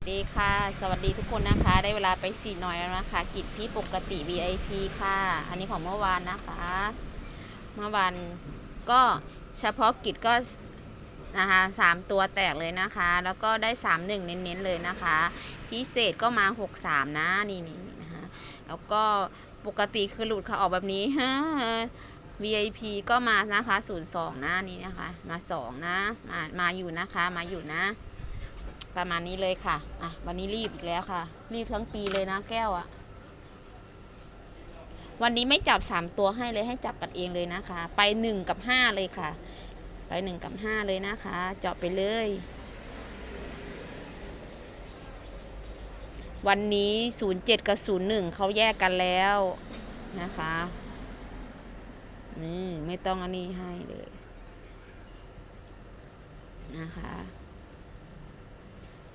สวัสดีค่ะ สวัสดีทุกคนนะคะ ได้เวลาไปสีหน่อยแล้วนะคะ กิจพี่ปกติ VIP ค่ะ อันนี้ของเมื่อวานนะคะ เมื่อวานก็เฉพาะกิจก็นะคะสามตัวแตกเลยนะคะ แล้วก็ได้สามหนึ่งเน้นๆเลยนะคะ พิเศษก็มาหกสามนะนี่นี่นี่นะคะ แล้วก็ปกติคือหลุดเขาออกแบบนี้ VIP ก็มานะคะ02นะนี่นะคะ มา2นะ มามาอยู่นะคะ มาอยู่นะ ประมาณนี้เลยค่ะ อะ วันนี้รีบอีกแล้วค่ะ รีบทั้งปีเลยนะแก้วอะวันนี้ไม่จับสามตัวให้เลยให้จับกันเองเลยนะคะ ไปหนึ่งกับห้าเลยค่ะ ไปหนึ่งกับห้าเลยนะคะ เจาะไปเลย วันนี้ศูนย์เจ็ดกับศูนย์หนึ่งเขาแยกกันแล้วนะคะนี่ไม่ต้องอันนี้ให้เลยนะคะ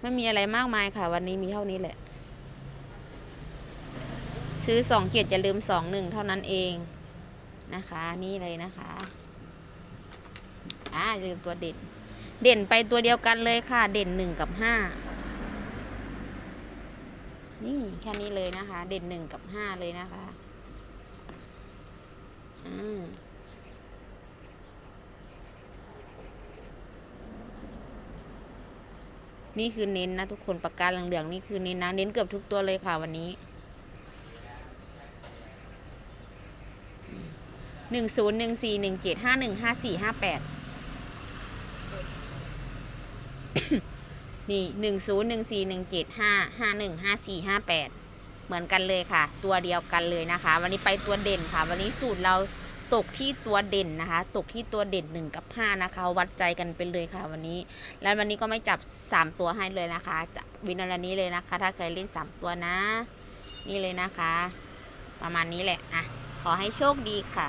ไม่มีอะไรมากมายค่ะ วันนี้มีเท่านี้แหละ ซื้อสองเกียรติอย่าลืมสองหนึ่งเท่านั้นเองนะคะ นี่เลยนะคะอ่าอย่าลืมตัวเด่น เด่นไปตัวเดียวกันเลยค่ะ เด่นหนึ่งกับห้านี่แค่นี้เลยนะคะ เด่นหนึ่งกับห้าเลยนะคะ อืม นี่คือเน้นนะทุกคนปากกาเหลืองๆนี่คือเน้นนะเน้นเกือบทุกตัวเลยค่ะวันนี้หนึ่งศูนย์หนึ่งสี่หนึ่งเจ็ดห้าหนึ่งห้าสี่ห้าแปดนี่หนึ่งศูนย์หนึ่งสี่หนึ่งเจ็ดห้าห้าหนึ่งห้าสี่ห้าแปดเหมือนกันเลยค่ะ ตัวเดียวกันเลยนะคะ วันนี้ไปตัวเด่นค่ะ วันนี้สูตรเรา ตกที่ตัวเด่นนะคะ ตกที่ตัวเด่นหนึ่งกับห้านะคะ วัดใจกันไปเลยค่ะวันนี้ แล้ววันนี้ก็ไม่จับ 3 ตัวให้เลยนะคะจะวินาทีนี้เลยนะคะ ถ้าเคยเล่น 3 ตัวนะ นี่เลยนะคะ ประมาณนี้แหละอะขอให้โชคดีค่ะ